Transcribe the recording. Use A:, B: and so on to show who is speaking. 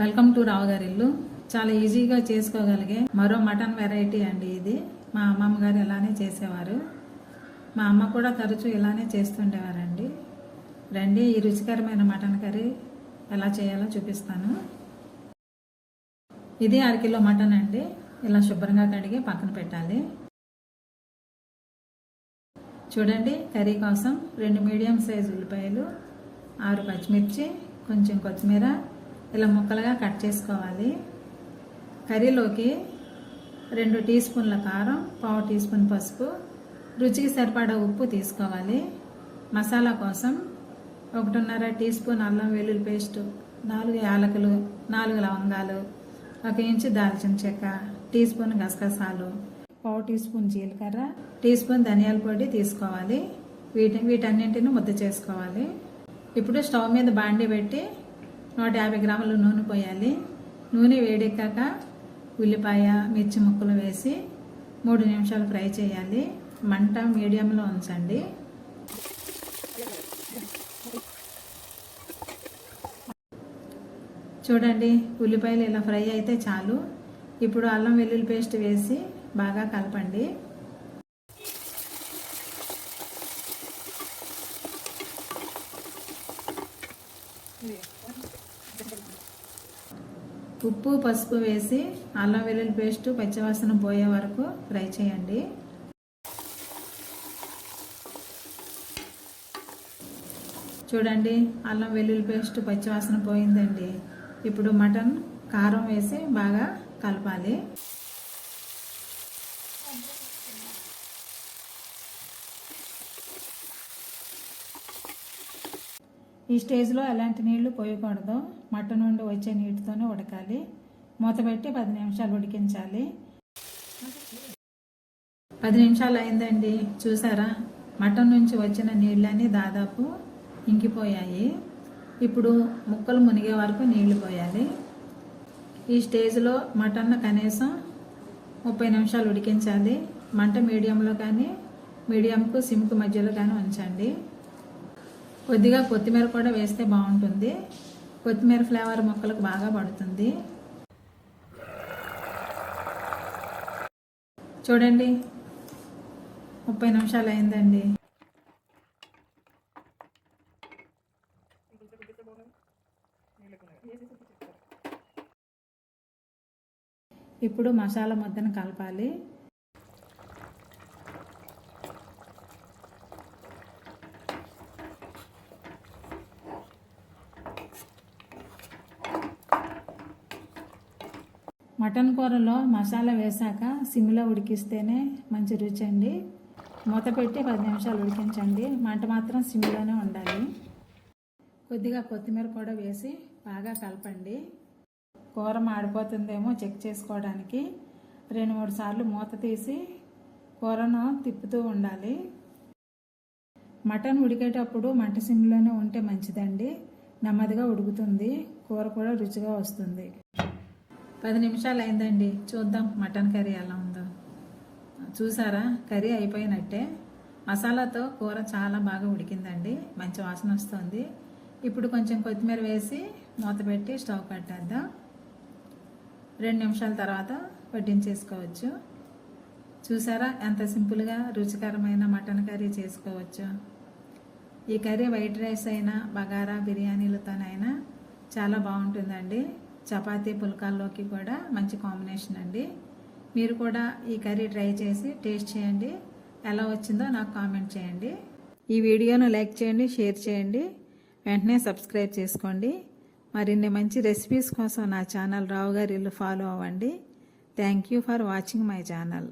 A: Welcome to Rao Gari Illu ఇల్లు. చాలా ఈజీగా చేసుకోగలిగే మరో మటన్ వెరైటీ అండి ఇది. మా అమ్మమ్మ గారు ఇలానే చేసేవారు. మా అమ్మ కూడా తరచూ ఇలానే చేస్తుండేవారండి. రండి ఈ రుచికరమైన మటన్ కర్రీ ఎలా చేయాలో చూపిస్తాను. ఇది అరకిలో మటన్ అండి. ఇలా శుభ్రంగా కడిగి పక్కన పెట్టాలి. చూడండి కర్రీ కోసం రెండు మీడియం సైజు ఉల్లిపాయలు ఆరు పచ్చిమిర్చి కొంచెం కొత్తిమీర ఇలా ముక్కలుగా కట్ చేసుకోవాలి. కర్రీలోకి రెండు టీ స్పూన్ల కారం పావు టీ స్పూన్ పసుపు రుచికి సరిపడా ఉప్పు తీసుకోవాలి. మసాలా కోసం ఒకటిన్నర టీ స్పూన్ అల్లం వెల్లుల్లి పేస్ట్ నాలుగు యాలకులు నాలుగు లవంగాలు ఒక ఇంచు దాల్చిన చెక్క టీ స్పూన్ గసగసాలు పావు టీ స్పూన్ జీలకర్ర టీ స్పూన్ ధనియాల పొడి తీసుకోవాలి. వీటి వీటన్నింటిని ముద్ద చేసుకోవాలి. ఇప్పుడు స్టవ్ మీద బాండి పెట్టి నూట యాభై గ్రాములు నూనె పోయాలి. నూనె వేడెక్కాక ఉల్లిపాయ మిర్చి ముక్కలు వేసి మూడు నిమిషాలు ఫ్రై చేయాలి. మంట మీడియంలో ఉంచండి. చూడండి ఉల్లిపాయలు ఇలా ఫ్రై అయితే చాలు. ఇప్పుడు అల్లం వెల్లుల్లి పేస్ట్ వేసి బాగా కలపండి. ఉప్పు పసుపు వేసి అల్లం వెల్లుల్లి పేస్ట్ పచ్చివాసన పోయే వరకు ఫ్రై చేయండి. చూడండి అల్లం వెల్లుల్లి పేస్ట్ పచ్చివాసన పోయిందండి. ఇప్పుడు మటన్ కారం వేసి బాగా కలపాలి. ఈ స్టేజ్లో ఎలాంటి నీళ్ళు పోయకూడదు మటన్ నుండి వచ్చే నీటితోనే ఉడకాలి. మూతబెట్టి పది నిమిషాలు ఉడికించాలి. పది నిమిషాలు అయిందండి. చూసారా? మటన్ నుంచి వచ్చిన నీళ్ళని దాదాపు ఇంకిపోయాయి. ఇప్పుడు ముక్కలు మునిగే వరకు నీళ్ళు పోయాలి. ఈ స్టేజ్లో మటన్ కనీసం ముప్పై నిమిషాలు ఉడికించాలి. మంట మీడియంలో కానీ మీడియంకు సిమ్కు మధ్యలో కానీ ఉంచండి. కొద్దిగా కొత్తిమీర కూడా వేస్తే బాగుంటుంది. కొత్తిమీర ఫ్లేవర్ మొక్కలకు బాగా పడుతుంది. చూడండి. ముప్పై నిమిషాలు అయిందండి. ఇప్పుడు మసాలా ముద్దను కలపాలి. మటన్ కూరలో మసాలా వేసాక సిమ్లో ఉడికిస్తేనే మంచి రుచి అండి. మూత పెట్టి పది నిమిషాలు ఉడికించండి. మంట మాత్రం సిమ్లోనే ఉండాలి. కొద్దిగా కొత్తిమీర కూడా వేసి బాగా కలపండి. కూర మాడిపోతుందేమో చెక్ చేసుకోవడానికి. రెండు మూడు సార్లు మూత తీసి కూరను తిప్పుతూ ఉండాలి. మటన్ ఉడికేటప్పుడు మంట సిమ్లోనే ఉంటే మంచిదండి. నెమ్మదిగా ఉడుకుతుంది. కూర కూడా రుచిగా వస్తుంది. పది నిమిషాలు అయిందండి చూద్దాం మటన్ కర్రీ ఎలా ఉందో. చూసారా? కర్రీ అయిపోయినట్టే. మసాలాతో కూర చాలా బాగా ఉడికిందండి. మంచి వాసన వస్తుంది. ఇప్పుడు కొంచెం కొత్తిమీర వేసి మూత పెట్టి స్టవ్ కట్టేద్దాం. రెండు నిమిషాల తర్వాత వడ్డించేసుకోవచ్చు. చూసారా? ఎంత సింపుల్గా రుచికరమైన మటన్ కర్రీ చేసుకోవచ్చు. ఈ కర్రీ వైట్ రైస్ అయినా బగారా బిర్యానీలతోనైనా చాలా బాగుంటుందండి. చపాతీ పుల్కాల్లోకి కూడా మంచి కాంబినేషన్ అండి. మీరు కూడా ఈ కర్రీ ట్రై చేసి టేస్ట్ చేయండి. ఎలా వచ్చిందో నాకు కామెంట్ చేయండి. ఈ వీడియోను లైక్ చేయండి షేర్ చేయండి. వెంటనే సబ్స్క్రైబ్ చేసుకోండి. మరిన్ని మంచి రెసిపీస్ కోసం నా ఛానల్ రావు గారి ఇల్లు ఫాలో అవ్వండి. Thank you for watching my channel.